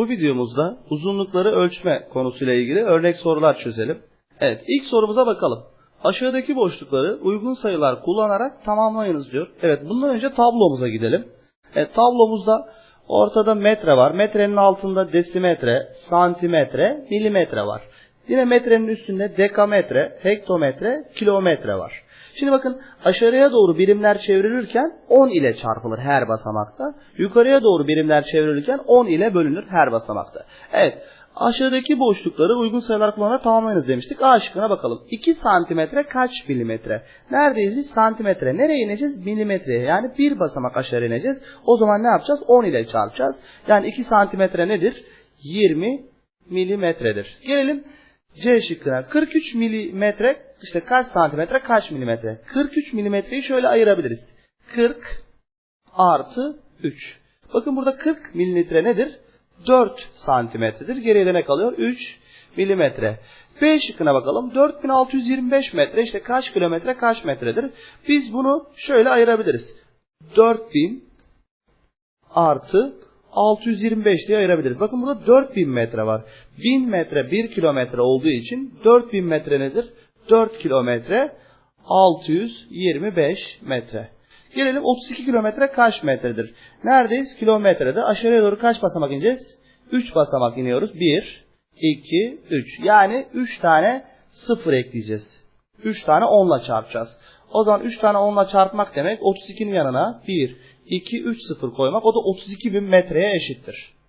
Bu videomuzda uzunlukları ölçme konusuyla ilgili örnek sorular çözelim. Evet ilk sorumuza bakalım. Aşağıdaki boşlukları uygun sayılar kullanarak tamamlayınız diyor. Evet bundan önce tablomuza gidelim. Evet tablomuzda ortada metre var. Metrenin altında desimetre, santimetre, milimetre var. Yine metrenin üstünde dekametre, hektometre, kilometre var. Şimdi bakın aşağıya doğru birimler çevrilirken 10 ile çarpılır her basamakta. Yukarıya doğru birimler çevrilirken 10 ile bölünür her basamakta. Evet aşağıdaki boşlukları uygun sayılar kullanarak tamamlayınız demiştik. A şıkkına bakalım. 2 santimetre kaç milimetre? Neredeyiz biz? Santimetre. Nereye ineceğiz? Milimetreye. Yani bir basamak aşağı ineceğiz. O zaman ne yapacağız? 10 ile çarpacağız. Yani 2 santimetre nedir? 20 milimetredir. Gelelim C şıkkına 43 milimetre işte kaç santimetre kaç milimetre? 43 milimetreyi şöyle ayırabiliriz. 40 artı 3. Bakın burada 40 mililitre nedir? 4 santimetredir. Geriye ne kalıyor? 3 milimetre. B şıkkına bakalım. 4625 metre işte kaç kilometre kaç metredir? Biz bunu şöyle ayırabiliriz. 4000 artı 625 diye ayırabiliriz. Bakın burada 4000 metre var. 1000 metre 1 kilometre olduğu için 4000 metre nedir? 4 kilometre 625 metre. Gelelim 32 kilometre kaç metredir? Neredeyiz? Kilometrede. Aşağıya doğru kaç basamak ineceğiz? 3 basamak iniyoruz. 1, 2, 3. Yani 3 tane 0 ekleyeceğiz. 3 tane 10 ile çarpacağız. O zaman 3 tane 10 ile çarpmak demek 32'nin yanına 1, 2, 3 0 koymak. O da 32 bin metreye eşittir.